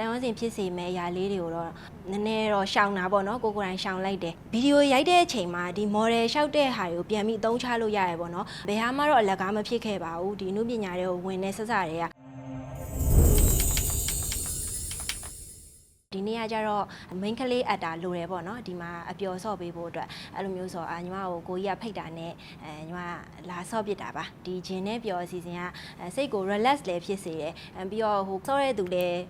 တန်ဝန်းစင်ဖြစ်စေမဲ့အရာလေးတွေကိုတော့နည်းနည်းတော့ရှောင်တာပေါ့နော်ကိုကိုယ်တိုင်ရှောင်လိုက်တယ်ဗီဒီယိုရိုက်တဲ့အချိန်မှာဒီ model လျှောက်တဲ့ဟာတွေကိုပြန်ပြီးအသုံးချလို့ရရပေါ့နော်ဘယ်ဟာမှတော့အလကားမဖြစ်ခဲ့ပါဘူးဒီအမှုပညာတွေကိုဝင်နေဆက်စတွေကဒီနေ့ကကြတော့ main ကလေးအပ်တာလိုတယ်ပေါ့နော်ဒီမှာအပျော်ဆော့ပေးဖို့အတွက်အဲ့လိုမျိုးဆိုအာညီမကိုကိုကြီးကဖိတ်တာနဲ့အဲညီမလာဆော့ပစ်တာပါဒီဂျင်နဲ့ပျော်အစီအစဉ်ကအဲစိတ်ကို relax လည်းဖြစ်စေတယ်အဲပြီးတော့ဟိုဆော့တဲ့သူလည်း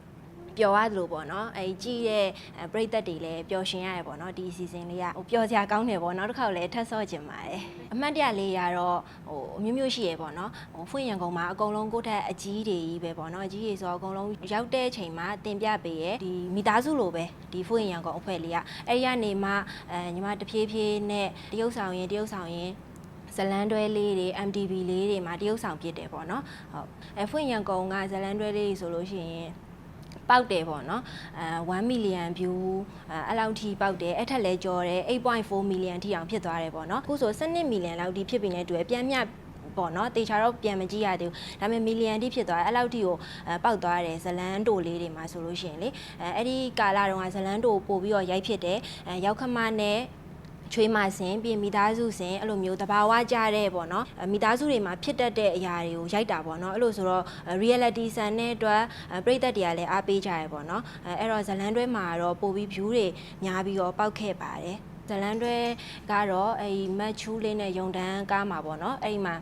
ပျော်ရတယ်လို့ပေါ့နော်အဲကြည့်တဲ့ပရိသတ်တွေလည်းပျော်ရှင်ရတယ်ပေါ့နော်ဒီ season လေးကဟိုပျော်စရာကောင်းတယ်ပေါ့နောက်တစ်ခါလည်းထပ်ဆော့ကျင်ပါတယ်အမှတ်တရလေးကတော့ဟိုအမျိုးမျိုးရှိရပေါ့နော်ဟိုဖွင့်ရန်ကုန်မှာအကုန်လုံးကိုယ့်ထက်အကြီးတွေကြီးပဲပေါ့နော်အကြီးတွေဆိုတော့အကုန်လုံးရောက်တဲ့အချိန်မှာတင်ပြပေးရဒီမိသားစုလိုပဲဒီဖွင့်ရန်ကုန်အဖွဲ့လေးကအဲ့ဒီကနေမှအဲညီမတဖြည်းဖြည်းနဲ့တရုပ်ဆောင်ရင်တရုပ်ဆောင်ရင်ဇလန်တွဲလေးတွေ MTV လေးတွေမှာတရုပ်ဆောင်ဖြစ်တယ်ပေါ့နော်ဟုတ်အဲဖွင့်ရန်ကုန်ကဇလန်တွဲလေးတွေဆိုလို့ရှိရင် ပေါက်တယ်ပေါ့နော်အဲ1 million view အဲအဲ့လောက်ထိပေါက်တယ်အဲ့ထက်လဲကျော်တယ်8.4 million ထိအောင်ဖြစ်သွားတယ်ပေါ့နော်အခုဆို12 million လောက်ထိဖြစ်ပြီနဲ့တွေ့ပြန်မြပေါ့နော်တေချာတော့ပြန်မကြည့်ရသေးဘူးဒါပေမဲ့မီလီယံတိဖြစ်သွားတယ်အဲ့လောက်ထိကိုအဲပေါက်သွားတယ်ဇလန်တိုလေးတွေမှာဆိုလို့ရှိရင်လေအဲအဲ့ဒီကာလာတုန်းကဇလန်တိုပို့ပြီးတော့ရိုက်ဖြစ်တယ်အဲရောက်ခမနဲ့ ချွေးမစင်ပြင်မိသားစုစင်အဲ့လိုမျိုးတဘာဝကြတဲ့ပေါ့နော်အဲမိသားစုတွေမှာဖြစ်တတ်တဲ့အရာတွေကိုရိုက်တာပေါ့နော်အဲ့လိုဆိုတော့ reality ဆန်တဲ့အတွက်အဲပရိသတ်တွေကလည်းအားပေးကြရပေါ့နော်အဲအဲ့တော့ဇလန်တွဲမှာတော့ပို့ပြီး view တွေများပြီးတော့ပေါက်ခဲ့ပါတယ်ဇလန်တွဲကတော့အဲဒီမတ်ချူးလေးနဲ့ယုံတန်းကားမှာပေါ့နော်အဲ့ဒီမှာ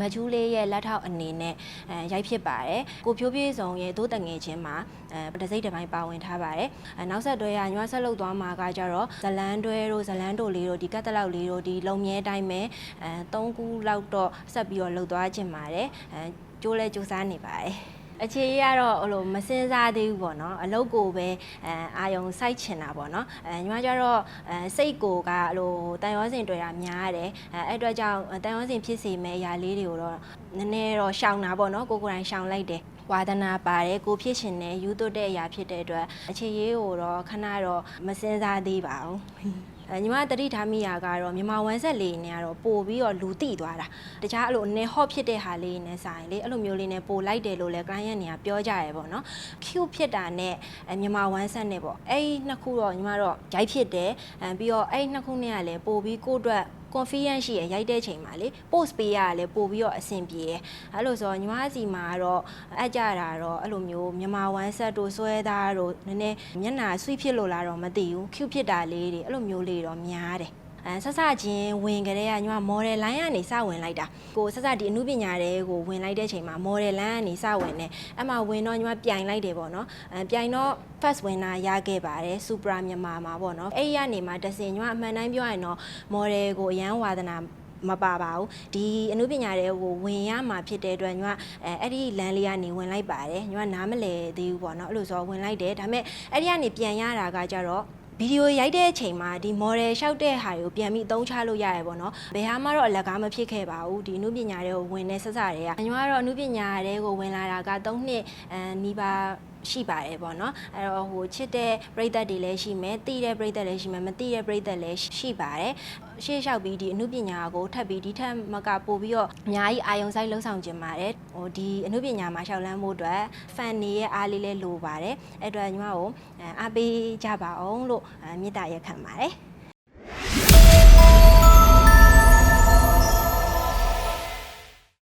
မချူးလေးရဲ့လက်ထောက်အနေနဲ့အဲရိုက်ဖြစ်ပါတယ်ကိုဖြိုးပြေဆောင်ရဲ့သိုးတငယ်ချင်းမှာအဲတစိမ့်တစ်ပိုင်းပါဝင်ထားပါတယ်အဲနောက်ဆက်တွဲကညွှန်းဆက်လုပ်သွားမှာကကြတော့ဇလန်းတွဲတို့ဇလန်းတို့လေးတို့ဒီကတ်တလောက်လေးတို့ဒီလုံမြဲတိုင်းပဲအဲ၃ခုလောက်တော့ဆက်ပြီးတော့လှုပ်သွားခြင်းပါတယ်အဲကျိုးလဲစူးစမ်းနေပါတယ် အခြေရကတော့ဟိုလိုမစင်စားသေးဘူးပေါ့နော်အလုပ်ကိုပဲအဲအာယုံစိုက်ချင်တာပေါ့နော်အဲညီမကျတော့အဲစိတ်ကိုကဟိုတန်ရောစင်တွေ့တာများတယ်အဲအဲ့အတွက်ကြောင့်တန်ရောစင်ဖြစ်စေမဲ့အရာလေးတွေကိုတော့နည်းနည်းတော့ရှောင်တာပေါ့နော်ကိုကိုယ်တိုင်ရှောင်လိုက်တယ်ဝါဒနာပါတယ်ကိုဖြစ်ရှင်တယ်ယူသွတ်တဲ့အရာဖြစ်တဲ့အတွက်အခြေရေးကိုတော့ခဏတော့မစင်စားသေးပါဘူး အဲညီမတတိထားမိရာကတော့မြန်မာဝမ်းဆက်လေးနဲ့ကတော့ပို့ပြီးတော့လူတိသွားတာတခြားအဲ့လိုအနေဟော့ဖြစ်တဲ့ဟာလေးနဲ့ဆိုင်လေအဲ့လိုမျိုးလေးနဲ့ပို့လိုက်တယ်လို့လဲ client တွေကပြောကြရဲပေါ့နော် cute ဖြစ်တာနဲ့အဲမြန်မာဝမ်းဆက်နဲ့ပေါ့အဲ့ဒီနှစ်ခုတော့ညီမတော့ဂျိုက်ဖြစ်တယ်အဲပြီးတော့အဲ့ဒီနှစ်ခုနဲ့ကလည်းပို့ပြီးကိုယ့်အတွက် confidence ရှိရရိုက်တဲ့ချိန်မှာလေ post ပေးရတာလည်းပို့ပြီးတော့အဆင်ပြေတယ်အဲ့လိုဆိုတော့ညီမစီမှာကတော့အကြတာတော့အဲ့လိုမျိုးမြန်မာဝမ်းဆက်တို့ဆွဲသားတို့နည်းနည်းမျက်နှာဆွိဖြစ်လို့လားတော့မသိဘူး cute ဖြစ်တာလေးတွေအဲ့လိုမျိုးလေးတော့များတယ် အဲဆက်စချင်းဝင်ကြတဲ့ကညီမ model line ကနေစဝင်လိုက်တာကိုဆက်စဒီအမှုပညာတွေကိုဝင်လိုက်တဲ့ချိန်မှာ model line ကနေစဝင်နေအဲ့မှာဝင်တော့ညီမပြိုင်လိုက်တယ်ပေါ့နော်အဲပြိုင်တော့ first winner ရခဲ့ပါတယ် Supra မြန်မာမှာပေါ့နော်အဲ့ဒီကနေမှတစင်ညီမအမှန်တိုင်းပြောရရင်တော့ model ကိုအရန်ဝါသနာမပါပါဘူးဒီအမှုပညာတွေကိုဝင်ရမှာဖြစ်တဲ့အတွက်ညီမအဲအဲ့ဒီလမ်းလေးကနေဝင်လိုက်ပါတယ်ညီမနားမလဲသေးဘူးပေါ့နော်အဲ့လိုဆိုဝင်လိုက်တယ်ဒါပေမဲ့အဲ့ဒီကနေပြန်ရတာကကြတော့ ဗီဒီယိုရိုက်တဲ့အချိန်မှာဒီ model လျှောက်တဲ့ဟာတွေကိုပြန်ပြီးအသုံးချလို့ရရပေါ့နော်ဘယ်ဟာမှတော့အလကားမဖြစ်ခဲ့ပါဘူးဒီအမှုပညာတွေကိုဝင်နေဆက်စတွေကညီမကတော့အမှုပညာတွေကိုဝင်လာတာက3နှစ်အဲနီးပါး ရှိပါတယ်ပေါ့နော်အဲ့တော့ဟိုချစ်တဲ့ပရိသတ်တွေလည်းရှိမယ်တိတဲ့ပရိသတ်လည်းရှိမယ်မတိတဲ့ပရိသတ်လည်းရှိပါတယ်ရှေ့လျှောက်ပြီးဒီအမှုပညာကိုထပ်ပြီးဒီထက်မကပို့ပြီးတော့အများကြီးအာယုံဆိုင်လှုပ်ဆောင်ခြင်းပါတယ်ဟိုဒီအမှုပညာမှာရှောက်လန်းဖို့အတွက် fan တွေရဲ့အားလေးလည်းလိုပါတယ်အဲ့အတွက်ညီမကိုအဲအားပေးကြပါအောင်လို့အဲမေတ္တာရက်ခံပါတယ်